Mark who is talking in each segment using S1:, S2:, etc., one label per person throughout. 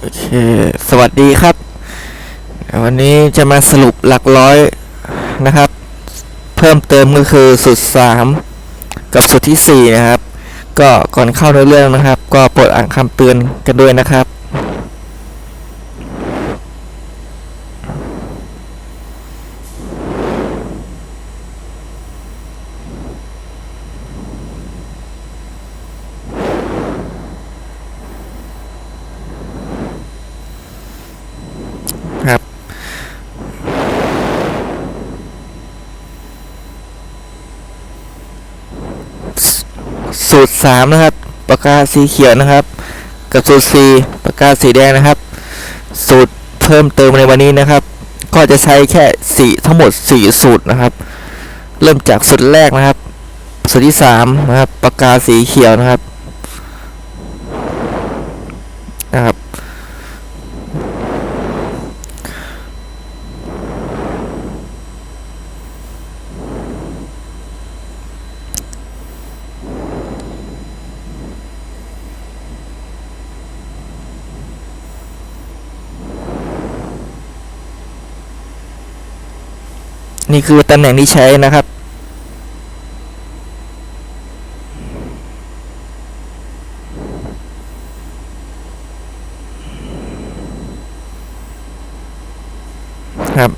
S1: โอเคสวัสดีครับ วันนี้จะมาสรุปหลักร้อยนะครับ เพิ่มเติมก็คือสูตรสามกับสุดที่สี่นะครับ ก็ก่อนเข้าในเรื่องนะครับ ก็โปรดอ่านคำเตือนกันด้วยนะครับ สูตรสามนะครับ ปากกาสีเขียวนะครับ กับสูตรสี่ปากกาสีแดงนะครับ สูตรเพิ่มเติมในวันนี้นะครับ ก็จะใช้แค่สีทั้งหมดสี่สูตรนะครับ เริ่มจากสูตรแรกนะครับ สูตรที่สามนะครับ ปากกาสีเขียวนะครับนะครับ นี่คือตำแหน่งที่ใช้นะครับ ครับ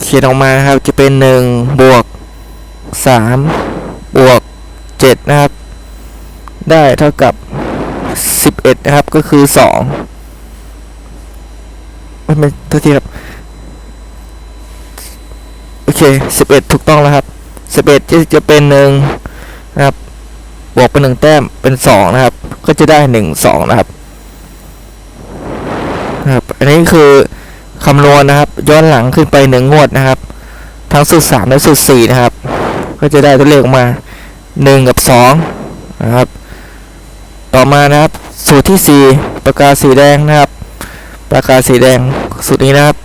S1: เขียนออกมาครับจะเป็นหนึ่งบวกสามบวกเจ็ดนะครับ ได้เท่ากับสิบเอ็ดนะครับก็คือสอง ไม่ไม่โทษทีครับ โอเคสิบเอ็ดถูกต้องแล้วครับสิบเอ็ดจะจะเป็นหนึ่งนะครับ บวกเป็นหนึ่งแต้มเป็นสองนะครับ ก็จะได้หนึ่งสองนะครับครับ อันนี้คือคำนวณนะครับ ย้อนหลังขึ้นไปหนึ่งงวดนะครับ ทั้งสูตรสามและสูตรสี่นะครับ ก็จะได้ตัวเลขออกมาหนึ่งกับสองนะครับ ต่อมานะครับ สูตรที่สี่ปากกาสีแดงนะครับ ปากกาสีแดงสูตรนี้นะครับ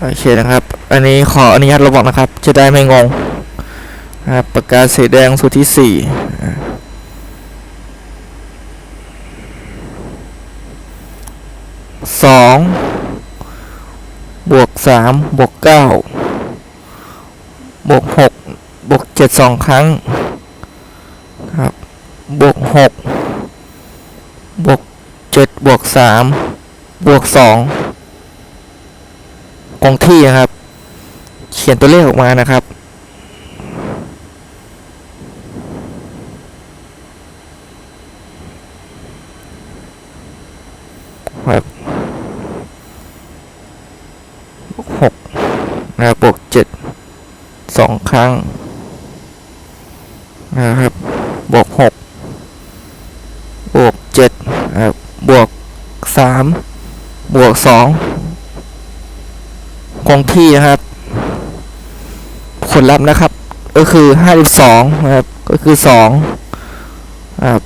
S1: โอเคนะครับ อันนี้ขออนุญาตลบอกนะครับ จะได้ไม่งงนะครับปากกาสีแดงสูตรที่สี่สองบวกสามบวกเก้าบวกหก จ็ดสองครั้งครับบวกหกบวกเจ็ดบวกสามบวกสองคงที่นะครับ เขียนตัวเลขออกมานะครับครับบวกหกนะครับบวกเจ็ดสองครั้งนะครับบวกหกบวกเจ็ดนะครั บวกสามบวกสองคงที่นะครับผลลัพธ์นะครับ ก็คือห้าสิบสองนะครับ ก็คือสองครับ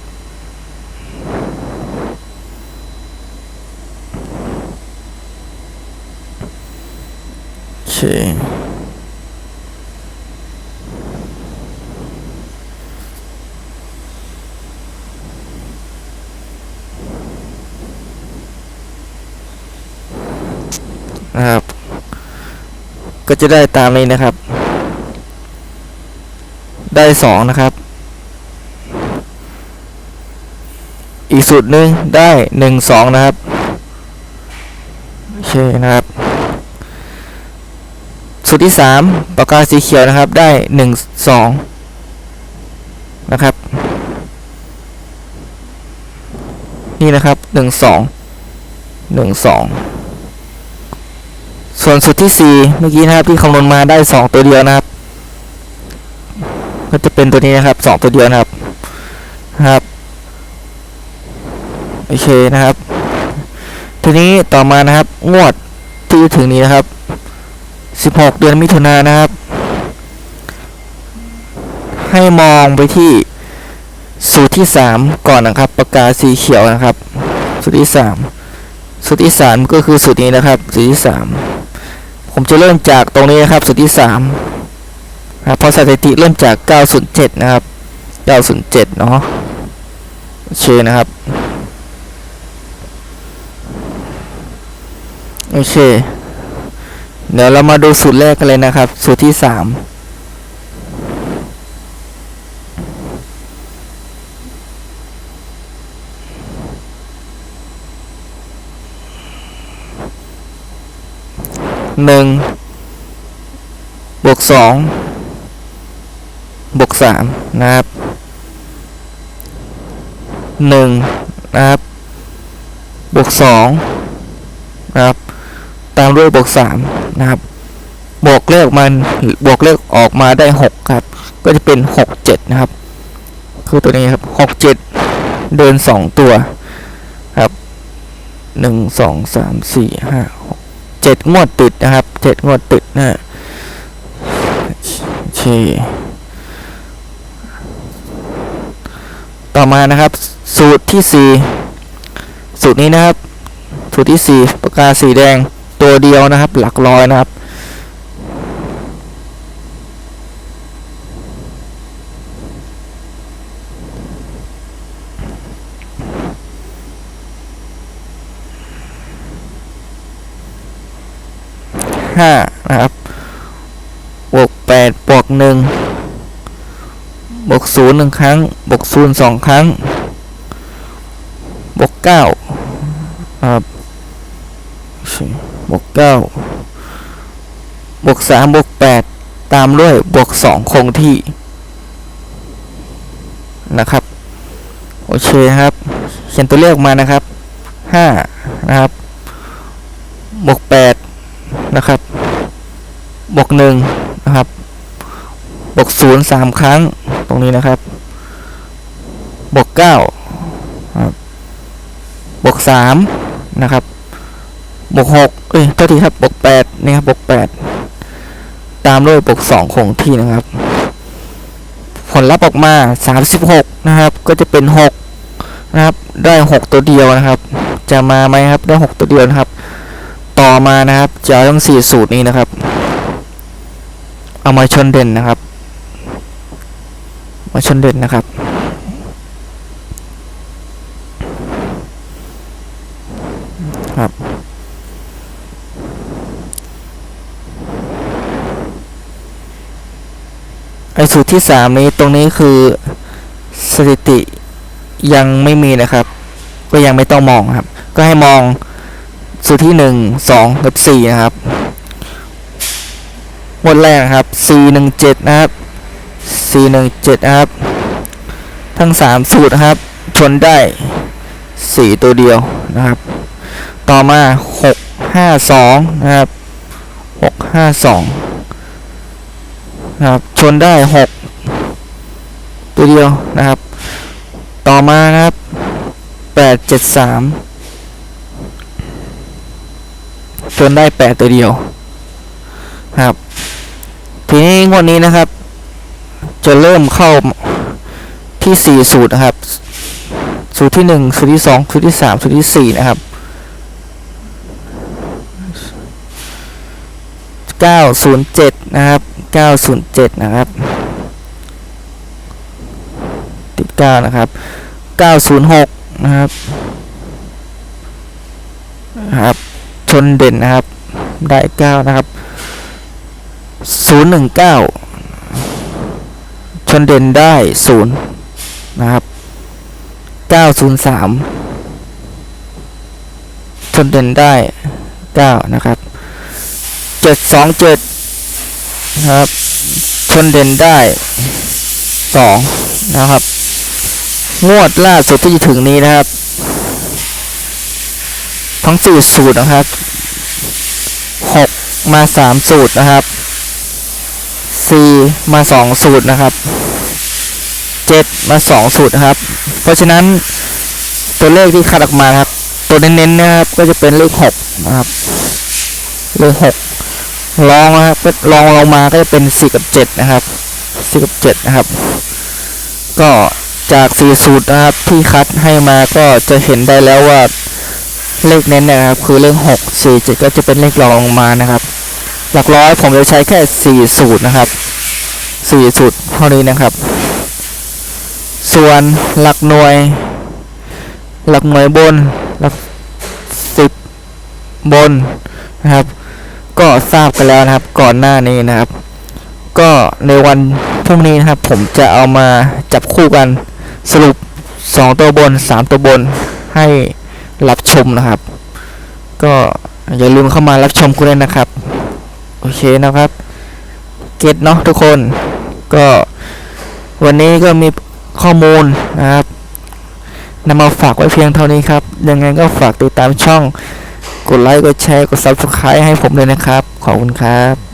S1: โอเค นะครับ ก็จะได้ตามนี้นะครับ ได้สองนะครับ อีกสูตรหนึ่งได้หนึ่งสองนะครับโอเคนะครับสูตรที่สามปากกาสีเขียวนะครับได้หนึ่งสองนะครับนี่นะครับหนึ่งสองหนึ่งสอง ส่วนสูตรที่สี่เมื่อกี้นะครับที่คำนวณมาได้สองตัวเดียวนะครับ ก็จะเป็นตัวนี้นะครับสองตัวเดียวนะครับนะครับโอเคนะครับ ทีนี้ต่อมานะครับ งวดที่ถึงนี้นะครับ 16 เดือนมิถุนายนนะครับ ให้มองไปที่สูตรที่ 3 ก่อนนะครับปากกาสีเขียวนะครับ สูตรที่ 3สูตรที่ 3 ก็คือสูตรนี้นะครับสูตรที่ 3 ผมจะเริ่มจากตรงนี้นะครับ สุดที่3นะเพราะสถิติเริ่มจาก 907 นะครับ 907 เนาะโอเคนะครับ โอเค เดี๋ยวเรามาดูสูตรแรกกันเลยนะครับ สูตรที่ 3 หนึ่งบวกสองบวกสามนะครับหนึ่งนะครับบวกสองนะครับตามด้วยบวกสามนะครับบวกเลขมันบวกเลขออกมาได้หกครับ ก็จะเป็นหกเจ็ดนะครับ คือตัวนี้ครับหกเจ็ดเดินสองตัวครับหนึ่งสองสามสี่ห้าห เจ็ดงวดติดนะครับเจ็ดงวดติดนะโอเคต่อมานะครับ สูตรที่สี่สูตรนี้นะครับ สูตรที่สี่ปากกาสีแดงตัวเดียวนะครับ หลักร้อยนะครับ ห้านะครับบวกแปดบวกหนึ่งบวกศูนย์หนึ่งครั้งบวกศูนย์สองครั้งบวกเก้านะครับบวกเก้าบวกสามบวกแปดตามด้วยบวกสองคงที่นะครับโอเคครับเขียนตัวเลขมานะครับห้านะครับบวกแปด บวกหนึ่งนะครับบวกศูนย์สามครั้งตรงนี้นะครับบวกเก้าครับบวกสามนะครับบวกหกเอ้ยโทษทีครับบวกแปดนี่ครับบวกแปดตามด้วยบวกสองคงที่นะครับ ผลลัพธ์ออกมาสามสิบหกนะครับ ก็จะเป็นหกนะครับได้หกตัวเดียวนะครับ จะมาไหมครับได้หกตัวเดียวนะครับ ต่อมานะครับจะเอาทั้งสี่สูตรนี้นะครับ เอามาชนเด่นนะครับ มาชนเด่นนะครับ ครับ ไอสูตรที่สามนี้ตรงนี้คือสถิติยังไม่มีนะครับ ก็ยังไม่ต้องมองครับ ก็ให้มองสูตรที่หนึ่งสองกับสี่นะครับ งวดแรกครับสี่หนึ่งเจ็ดนะครับสี่หนึ่งเจ็ดนะครับ ทั้งสามสูตรนะครับ ชนได้สี่ตัวเดียวนะครับ ต่อมาหกห้าสองนะครับหกห้าสองนะครับ ชนได้หกตัวเดียวนะครับ ต่อมานะครับแปดเจ็ดสามจนได้แปดตัวเดียวครับ ทีนี้งวดนี้นะครับ จะเริ่มเข้าที่สี่สูตรนะครับ สูตรที่หนึ่งสูตรที่สองสูตรที่สามสูตรที่สี่นะครับเก้าศูนย์เจ็ดนะครับเก้าศูนย์เจ็ดนะครับ ติดเก้านะครับเก้าศูนย์หกนะครับครับชนเด่นนะครับได้เก้านะครับ ศูนย์หนึ่งเก้าชนเด่นได้ศูนย์นะครับเก้าศูนย์สามชนเด่นได้เก้านะครับเจ็ดสองเจ็ดนะครับ ชนเด่นได้สองนะครับ งวดล่าสุดที่จะถึงนี้นะครับ ทั้งสี่สูตรนะครับหกมาสามสูตรนะครับ สี่มาสองสูตรนะครับเจ็ดมาสองสูตรนะครับ เพราะฉะนั้นตัวเลขที่คัดออกมาครับ ตัวเน้นๆนะครับก็จะเป็นเลขหกนะครับเลขหกลองนะครับลองลงมาก็จะเป็นสี่กับเจ็ดนะครับสี่กับเจ็ดนะครับ ก็จากสี่สูตรนะครับที่คัดให้มาก็จะเห็นได้แล้วว่าเลขเน้นนะครับ คือเลขหกสี่เจ็ดก็จะเป็นเลขรองลงมานะครับ หลักร้อยผมจะใช้แค่สี่สูตรนะครับสี่สูตรเท่านี้นะครับ ส่วนหลักหน่วย หลักหน่วยบนหลักสิบบนนะครับ ก็ทราบกันแล้วนะครับ ก่อนหน้านี้นะครับ ก็ในวันพรุ่งนี้นะครับ ผมจะเอามาจับคู่กันสรุป 2 ตัวบน 3 ตัวบนให้รับชมนะครับ ก็อย่าลืมเข้ามารับชมกูด้วยนะครับ โอเคนะครับ เก็ตเนาะทุกคน ก็วันนี้ก็มีข้อมูลนะครับนำมาฝากไว้เพียงเท่านี้ครับ ยังไงก็ฝากติดตามช่อง กดไลค์ กดแชร์ กด subscribe ให้ผมเลยนะครับ ขอบคุณครับ